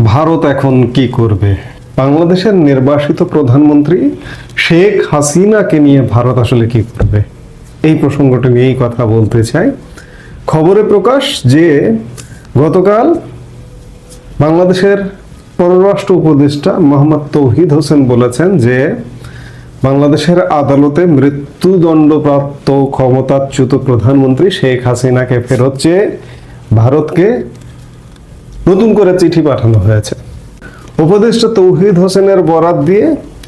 ভারত এখন কি করবে? বাংলাদেশের নির্বাসিত প্রধানমন্ত্রী শেখ হাসিনাকে নিয়ে ভারত আসলে কি করবে? এই প্রসঙ্গটি নিয়েই কথা বলতে চাই। খবরে প্রকাশ যে গতকাল বাংলাদেশের পররাষ্ট্র উপদেষ্টা মোহাম্মদ তৌহিদ হোসেন বলেছেন যে বাংলাদেশের আদালতে মৃত্যুদণ্ডপ্রাপ্ত ক্ষমতাচ্যুত প্রধানমন্ত্রী শেখ হাসিনাকে ফেরত চেয়ে ভারতকে নতুন করে চিঠি পাঠানো হয়েছে। উপদেষ্টা তৌহিদ হোসেনের বরাত দিয়ে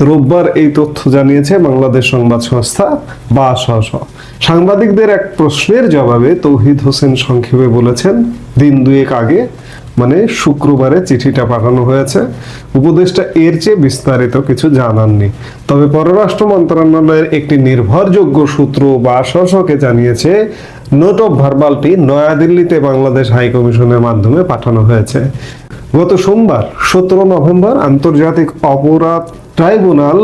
রোববার এই তথ্য জানিয়েছে বাংলাদেশ সংবাদ সংস্থা বা সহ সাংবাদিকদের এক প্রশ্নের জবাবে তৌহিদ হোসেন সংক্ষেপে বলেছেন, দিন দুয়েক আগে মানে শুক্রবারে চিঠিটা পাঠানো হয়েছে। উপদেষ্টা এর চেয়ে বিস্তারিত কিছু জানাননি। তবে পররাষ্ট্র মন্ত্রণালয়ের একটি নির্ভরযোগ্য সূত্র বা শশকে জানিয়েছে নোট অফ ভার্বালটি নয়াদিল্লিতে বাংলাদেশ হাইকমিশনের মাধ্যমে পাঠানো হয়েছে। গত সোমবার, সতেরো নভেম্বর, আন্তর্জাতিক অপরাধ ট্রাইব্যুনাল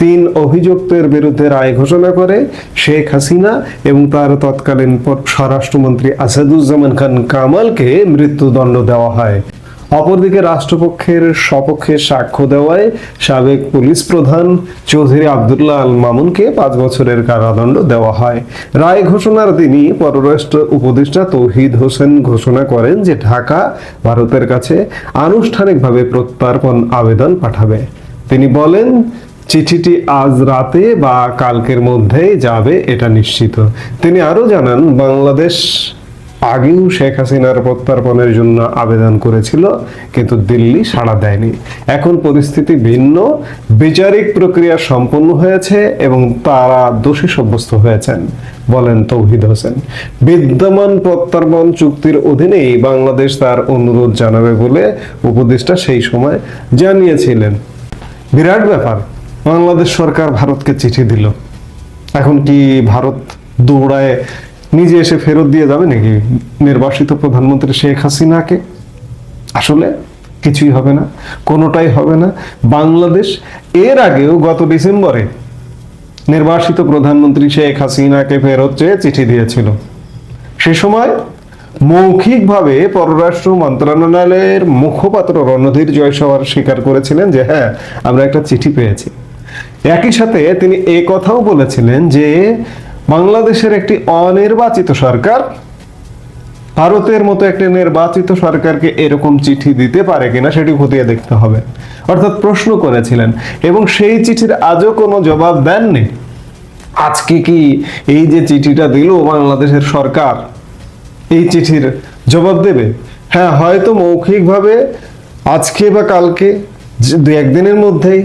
তিন অভিযুক্তের বিরুদ্ধে রায় ঘোষণা করে, শেখ হাসিনা এবং তার তৎকালীন স্বরাষ্ট্রমন্ত্রী আসাদুজ্জামান খান কামালকে মৃত্যুদণ্ড দেওয়া হয়। অপরদিকে রাষ্ট্রপক্ষের সপক্ষে সাক্ষ্য দেওয়ায় সাবেক পুলিশ প্রধান চৌধুরী আবদুল্লাহ আল মামুনকে পাঁচ বছরের কারাদণ্ড দেওয়া হয়। রায় ঘোষণার দিনই পররাষ্ট্র উপদেষ্টা তৌহিদ হোসেন ঘোষণা করেন যে ঢাকা ভারতের কাছে আনুষ্ঠানিকভাবে প্রত্যর্পণ আবেদন পাঠাবে। তিনি বলেন, চিঠিটি আজ রাতে বা কালকের মধ্যেই যাবে, এটা নিশ্চিত। তিনি আরও জানান, বাংলাদেশ আগেও শেখ হাসিনার প্রত্যর্পণের জন্য আবেদন করেছিল, কিন্তু দিল্লি সাড়া দেয়নি। এখন পরিস্থিতি ভিন্ন, বিচারিক প্রক্রিয়া সম্পন্ন হয়েছে এবং তারা দোষী সাব্যস্ত হয়েছেন, বলেন তৌহিদ হোসেন। বিদ্যমান প্রত্যর্পণ চুক্তির অধীনেই বাংলাদেশ তার অনুরোধ জানাবে বলে উপদেষ্টা সেই সময় জানিয়েছিলেন। বিরাট ব্যাপার, বাংলাদেশ সরকার ভারতকে চিঠি দিল। এখন কি ভারত দৌড়ায় নিজে এসে ফেরত দিয়ে যাবে নাকি নির্বাসিত প্রধানমন্ত্রী শেখ হাসিনাকে? আসলে কিছুই হবে না, কোনোটাই হবে না। বাংলাদেশ এর আগেও গত ডিসেম্বরে নির্বাসিত প্রধানমন্ত্রী শেখ হাসিনাকে ফেরত চেয়ে চিঠি দিয়েছিল। সে সময় মৌখিকভাবে পররাষ্ট্র মন্ত্রণালয়ের মুখপাত্র রণধীর জয়সওয়ার স্বীকার করেছিলেন যে হ্যাঁ আমরা একটা চিঠি পেয়েছি। একই সাথে তিনি এ কথাও বলেছিলেন যে বাংলাদেশের একটি অনির্বাচিত সরকার, ভারতের মতো একটি নির্বাচিত সরকারকে এরকম চিঠি দিতে পারে কিনা সেটি খতিয়ে দেখতে হবে। অর্থাৎ প্রশ্ন করেছিলেন, এবং সেই চিঠির আজও কোনো জবাব দেননি। আজকে কি এই যে চিঠিটা দিল বাংলাদেশের সরকার, এই চিঠির জবাব দেবে? হ্যাঁ হয়তো মৌখিকভাবে আজকে বা কালকে দু একদিনের মধ্যেই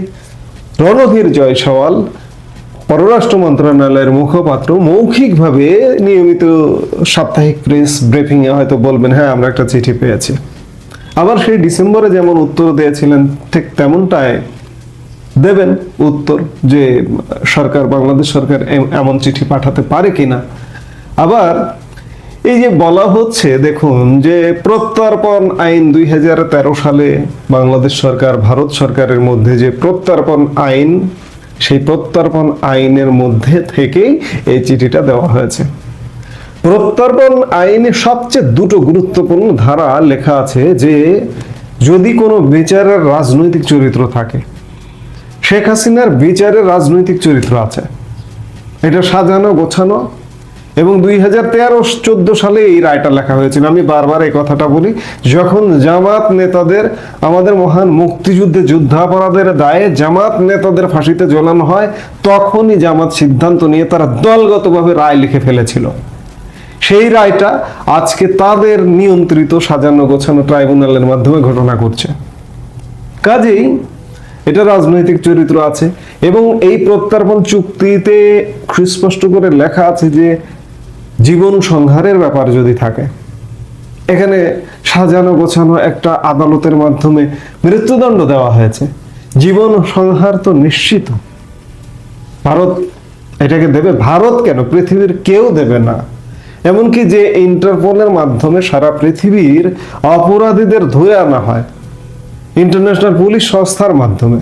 রণধীর জয়সওয়াল পররাষ্ট্র মন্ত্রণালয়ের মুখপাত্র মৌখিকভাবে নিয়মিত সাপ্তাহিক প্রেস ব্রিফিংয়ে হয়তো বলবেন হ্যাঁ আমরা একটা চিঠি পেয়েছি। আবার সেই ডিসেম্বরে যেমন উত্তর দিয়েছিলেন, ঠিক তেমনটাই দেবেন উত্তর যে সরকার, বাংলাদেশ সরকার এমন চিঠি পাঠাতে পারে কিনা। আবার এই যে বলা হচ্ছে, দেখুন, যে প্রত্যর্পণ আইন দুই হাজার তেরো সালে বাংলাদেশ সরকার, ভারত সরকারের মধ্যে যে প্রত্যর্পণ আইন সেই প্রত্যর্পণ আইনের মধ্যে থেকেই এই চিঠিটা দেওয়া হয়েছে। প্রত্যর্পণ আইনে সবচেয়ে দুটো গুরুত্বপূর্ণ ধারা লেখা আছে যে, যদি কোনো বিচারের রাজনৈতিক চরিত্র থাকে, শেখ হাসিনার বিচারের রাজনৈতিক চরিত্র আছে। এটা সাজানো, গোছানো এবং দুই হাজার তেরো চোদ্দ সালে এই রায়টা লেখা হয়েছিল। আমি বারবার এই কথাটা বলি, যখন জামাত নেতাদের, আমাদের মহান মুক্তিযুদ্ধে যুদ্ধাপরাধের দায়ে জামাত নেতাদের ফাঁসিতে ঝোলানো হয়, তখনই জামাত সিদ্ধান্ত নিয়ে তারা দলগতভাবে রায় লিখে ফেলেছিল। সেই রায়টা আজকে তাদের নিয়ন্ত্রিত সাজানো গোছানো ট্রাইব্যুনালের মাধ্যমে ঘটনা করছে কাজেই এটা রাজনৈতিক চরিত্র আছে এবং এই প্রত্যর্পণ চুক্তিতে সুস্পষ্ট করে লেখা আছে যে জীবন সংহারের ব্যাপার যদি থাকে, এখানে সাজানো গোছানো একটা আদালতের মাধ্যমে মৃত্যুদণ্ড দেওয়া হয়েছে। জীবন সংহার তো নিশ্চিত। ভারত এটাকে দেবে, ভারত কেন? পৃথিবীর কেউ দেবে না। এমনকি যে ইন্টারপোলের মাধ্যমে সারা পৃথিবীর অপরাধীদের ধুয়ে আনা হয়, ইন্টারন্যাশনাল পুলিশ সংস্থার মাধ্যমে।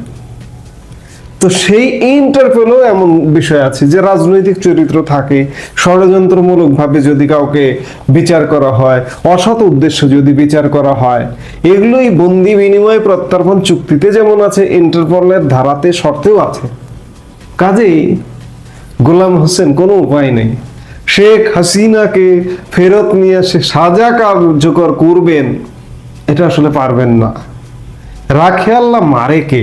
তো সেই ইন্টারপেলও এমন বিষয় আছে যে রাজনৈতিক চরিত্র থাকে ষড়যন্ত্রমূলক ভাবে যদি কাউকে বিচার করা হয়, অসৎ উদ্দেশ্য যদি বিচার করা হয়, এগুলোই বন্দি বিনিময় প্রত্যর্পণ চুক্তিতে যেমন আছে ইন্টারপলের ধারাতে শর্তেও আছে। কাজেই গোলাম হোসেন কোনো উপায় নেই। শেখ হাসিনাকে ফেরত নিয়ে এসে সাজা কার্যকর করবেন, এটা আসলে পারবেন না। রাখে আল্লাহ মারে কে?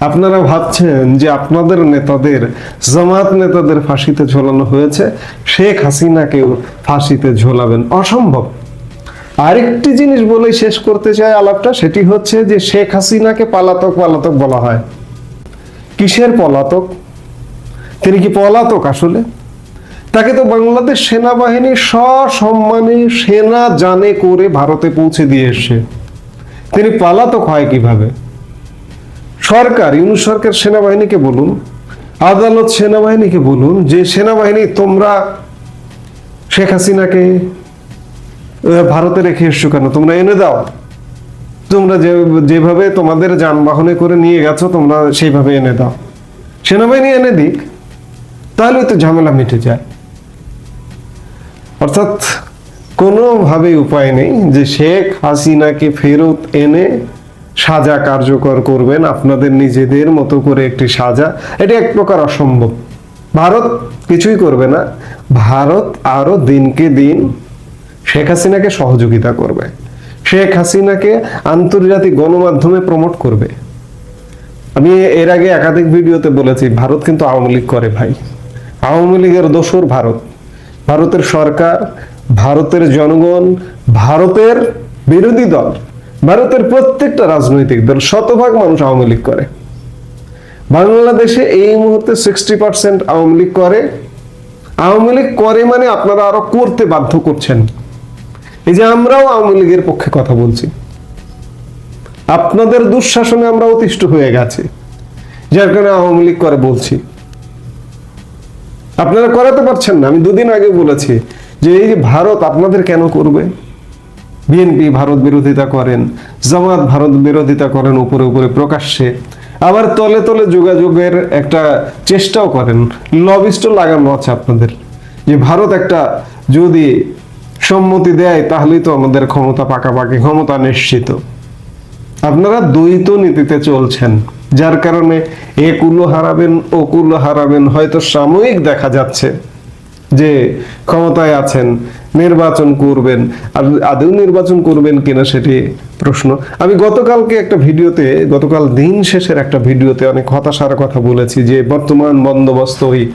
আপনারা ভাবছেন যে আপনাদের নেতাদের, জামাত নেতাদের ফাঁসিতে ঝোলানো হয়েছে, শেখ হাসিনাকেও ফাঁসিতে ঝোলাবেন। অসম্ভব। আরেকটি জিনিস বলেই শেষ করতে চাই আলাপটা, সেটি হচ্ছে যে শেখ হাসিনাকে পালাতক পালাতক বলা হয়। কিসের পলাতক? তিনি কি পলাতক আসলে? তাকে তো বাংলাদেশ সেনাবাহিনী সসম্মানে সেনা জানে করে ভারতে পৌঁছে দিয়ে এসছে। তিনি পালাতক হয় কীভাবে? সরকার, ইউনুস সরকার সেনাবাহিনীকে বলুন, আদালত সেনাবাহিনীকে বলুন যে সেনাবাহিনী তোমরা শেখ হাসিনাকে ভারতে রেখে এসছো কেন? তোমরা এনে দাও। তোমরা যে, যেভাবে তোমাদের যানবাহনে করে নিয়ে গেছো, তোমরা সেইভাবে এনে দাও। সেনাবাহিনী এনে দিক, তাহলে তো ঝামেলা মিটে যায়। অর্থাৎ কোনোভাবেই উপায় নেই যে শেখ হাসিনাকে ফেরত এনে সাজা কার্যকর করবেন আপনাদের নিজেদের মতো করে একটি সাজা। এটা এক প্রকার অসম্ভব। ভারত কিছুই করবে না। ভারত আরও দিনকে দিন শেখ হাসিনাকে সহযোগিতা করবে। শেখ হাসিনাকে আন্তর্জাতিক গণমাধ্যমে প্রমোট করবে। আমি এর আগে একাধিক ভিডিওতে বলেছি, ভারত কিন্তু আওয়ামী লীগ করে ভাই। আওয়ামী লীগের দোসর ভারত। ভারতের সরকার, ভারতের জনগণ, ভারতের বিরোধী দল। ভারতের প্রত্যেকটা রাজনৈতিক দল শতভাগ মানুষ আওয়ামী লীগ করে। বাংলাদেশে এই মুহূর্তে সিক্সটি পার্সেন্ট আওয়ামী লীগ করে। আওয়ামী লীগ করে মানে আপনারা আরও করতে বাধ্য করছেন। এই যে আমরাও আওয়ামী লীগের পক্ষে কথা বলছি। আপনাদের দুঃশাসনে আমরা অতিষ্ঠ হয়ে গেছি। যার কারণে আওয়ামী লীগ করে বলছি। আপনারা করাতে পারছেন না। আমি দুদিন আগে বলেছি যে এই যে ভারত আপনাদের কেন করবে? বিএনপি ভারত বিরোধিতা করেন, জামাত ভারত বিরোধিতা করেন উপরে উপরে প্রকাশ্যে। আবার তলে তলে যোগাযোগের একটা চেষ্টাও করেন। লবিস্ট লাগানো আছে আপনাদের। যে ভারত একটা যদি সম্মতি দেয়, তাহলেই তো আমাদের ক্ষমতা পাকাপাকি, ক্ষমতা নিশ্চিত। আপনারা দ্বৈত নীতিতে চলছেন, যার কারণে এ কুলো হারাবেন, ও কুলো হারাবেন, হয়তো সাময়িক দেখা যাচ্ছে যে ক্ষমতায় আছেন। নির্বাচন করবেন। আর আদৌ নির্বাচন করবেন কিনা সেটি প্রশ্ন। আমি গতকালকে একটা ভিডিওতে গতকাল দিন শেষের একটা ভিডিওতে অনেক হতাশার কথা বলেছি যে বর্তমান বন্দোবস্ত ওই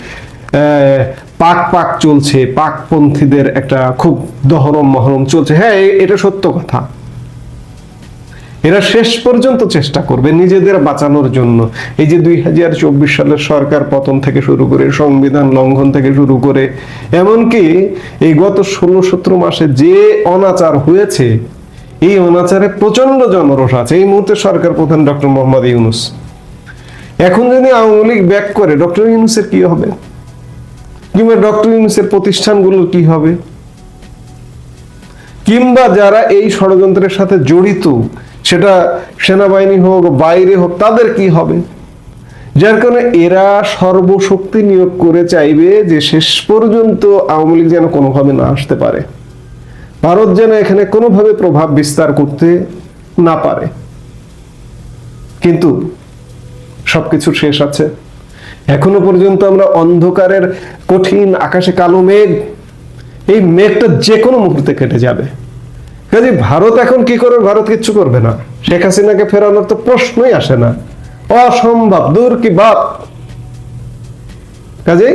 আহ, পাক পাক চলছে পাকপন্থীদের একটা খুব দহরম মহরম চলছে। হ্যাঁ এটা সত্য কথা। এরা শেষ পর্যন্ত চেষ্টা করবে নিজেদের বাঁচানোর জন্য। এই যে দুই হাজার চব্বিশ সালের সরকার পতন থেকে শুরু করে, সংবিধান লঙ্ঘন থেকে শুরু করে, এমনকি এই গত ষোলো সতেরো মাসে যে অনাচার হয়েছে, এই অনাচারে প্রচণ্ড জনরোষ আছে। এই মুহূর্তে সরকার প্রধান ডক্টর মোহাম্মদ ইউনুস। এখন যদি আওয়ামী লীগ ব্যাক করে, ডক্টর ইউনুসের কি হবে? কিংবা ডক্টর ইউনুসের প্রতিষ্ঠানগুলোর কি হবে? কিংবা যারা এই ষড়যন্ত্রের সাথে জড়িত সেটা সেনাবাহিনী হোক, বাইরে হোক, তাদের কি হবে? যার কারণে এরা সর্বশক্তি নিয়োগ করে চাইবে যে শেষ পর্যন্ত আওয়ামী লীগ যেন কোনোভাবে না আসতে পারে। ভারত যেন এখানে কোনোভাবে প্রভাব বিস্তার করতে না পারে। কিন্তু সবকিছু শেষ আছে। এখনও পর্যন্ত আমরা অন্ধকারের কঠিন আকাশে কালো মেঘ, এই মেঘটা যে কোনো মুহূর্তে কেটে যাবে। কাজে ভারত এখন কি করবে? ভারত কিচ্ছু করবে না। শেখ হাসিনাকে ফেরানোর তো প্রশ্নই আসে না। অসম্ভব, দূর কি বাপ। কাজে